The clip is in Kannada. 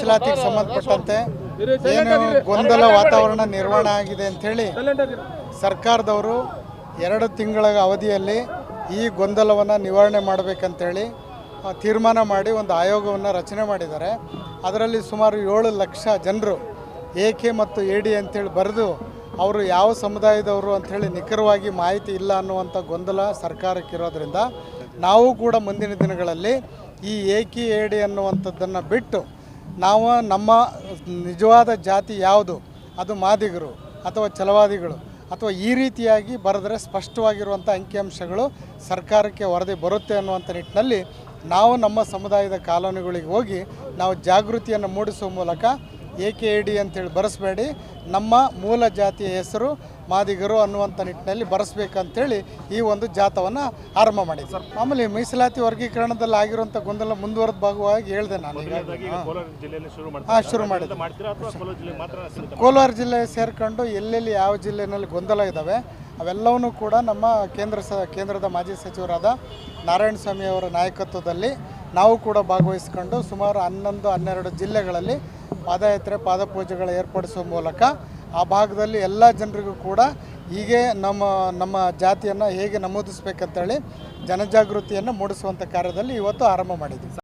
ಮೀಸಲಾತಿಗೆ ಸಂಬಂಧಪಟ್ಟಂತೆ ಏನು ಗೊಂದಲ ವಾತಾವರಣ ನಿರ್ವಹಣೆ ಆಗಿದೆ ಅಂಥೇಳಿ ಸರ್ಕಾರದವರು ಎರಡು ತಿಂಗಳ ಅವಧಿಯಲ್ಲಿ ಈ ಗೊಂದಲವನ್ನು ನಿವಾರಣೆ ಮಾಡಬೇಕಂತೇಳಿ ತೀರ್ಮಾನ ಮಾಡಿ ಒಂದು ಆಯೋಗವನ್ನು ರಚನೆ ಮಾಡಿದ್ದಾರೆ. ಅದರಲ್ಲಿ ಸುಮಾರು ಏಳು ಲಕ್ಷ ಜನರು ಏಕೆ ಮತ್ತು ಎ ಡಿ ಅಂತೇಳಿ ಬರೆದು ಅವರು ಯಾವ ಸಮುದಾಯದವರು ಅಂಥೇಳಿ ನಿಖರವಾಗಿ ಮಾಹಿತಿ ಇಲ್ಲ ಅನ್ನುವಂಥ ಗೊಂದಲ ಸರ್ಕಾರಕ್ಕಿರೋದ್ರಿಂದ ನಾವು ಕೂಡ ಮುಂದಿನ ದಿನಗಳಲ್ಲಿ ಈ ಏಕಿ ಏಡಿ ಅನ್ನುವಂಥದ್ದನ್ನು ಬಿಟ್ಟು ನಾವು ನಮ್ಮ ನಿಜವಾದ ಜಾತಿ ಯಾವುದು? ಅದು ಮಾದಿಗರು ಅಥವಾ ಛಲವಾದಿಗಳು? ಅಥವಾ ಈ ರೀತಿಯಾಗಿ ಬರೆದರೆ ಸ್ಪಷ್ಟವಾಗಿರುವಂಥ ಅಂಕಿಅಂಶಗಳು ಸರ್ಕಾರಕ್ಕೆ ವರದಿ ಬರುತ್ತೆ ಅನ್ನುವಂಥ ನಿಟ್ಟಿನಲ್ಲಿ ನಾವು ನಮ್ಮ ಸಮುದಾಯದ ಕಾಲೋನಿಗಳಿಗೆ ಹೋಗಿ ನಾವು ಜಾಗೃತಿಯನ್ನು ಮೂಡಿಸುವ ಮೂಲಕ ಎ ಕೆ ಎ ಡಿ ಅಂತೇಳಿ ಬರೆಸ್ಬೇಡಿ. ನಮ್ಮ ಮೂಲ ಜಾತಿಯ ಹೆಸರು ಮಾದಿಗರು ಅನ್ನುವಂಥ ನಿಟ್ಟಿನಲ್ಲಿ ಬರೆಸ್ಬೇಕಂತೇಳಿ ಈ ಒಂದು ಜಾಥವನ್ನು ಆರಂಭ ಮಾಡಿದ್ವಿ. ಸರ್ ಮಾಮೂಲಿ ಮೀಸಲಾತಿ ವರ್ಗೀಕರಣದಲ್ಲಿ ಆಗಿರುವಂಥ ಗೊಂದಲ ಮುಂದುವರೆದ ಭಾಗವಾಗಿ ಹೇಳಿದೆ ನಾನು ಹಾಂ. ಶುರು ಮಾಡಿದೆ ಜಿಲ್ಲೆ ಸೇರಿಕೊಂಡು ಕೋಲಾರ ಜಿಲ್ಲೆ ಸೇರ್ಕೊಂಡು ಎಲ್ಲೆಲ್ಲಿ ಯಾವ ಜಿಲ್ಲೆಯಲ್ಲಿ ಗೊಂದಲ ಇದ್ದಾವೆ ಅವೆಲ್ಲವನ್ನೂ ಕೂಡ ನಮ್ಮ ಕೇಂದ್ರ ಸ ಕೇಂದ್ರದ ಮಾಜಿ ಸಚಿವರಾದ ನಾರಾಯಣ ಸ್ವಾಮಿ ಅವರ ನಾಯಕತ್ವದಲ್ಲಿ ನಾವು ಕೂಡ ಭಾಗವಹಿಸಿಕೊಂಡು ಸುಮಾರು ಹನ್ನೊಂದು ಹನ್ನೆರಡು ಜಿಲ್ಲೆಗಳಲ್ಲಿ ಪಾದಯಾತ್ರೆ, ಪಾದಪೂಜೆಗಳ ಏರ್ಪಡಿಸುವ ಮೂಲಕ ಆ ಭಾಗದಲ್ಲಿ ಎಲ್ಲ ಜನರಿಗೂ ಕೂಡ ಹೀಗೆ ನಮ್ಮ ನಮ್ಮ ಜಾತಿಯನ್ನು ಹೇಗೆ ನಮೂದಿಸ್ಬೇಕಂತೇಳಿ ಜನಜಾಗೃತಿಯನ್ನು ಮೂಡಿಸುವಂಥ ಕಾರ್ಯದಲ್ಲಿ ಇವತ್ತು ಆರಂಭ ಮಾಡಿದ್ದೀವಿ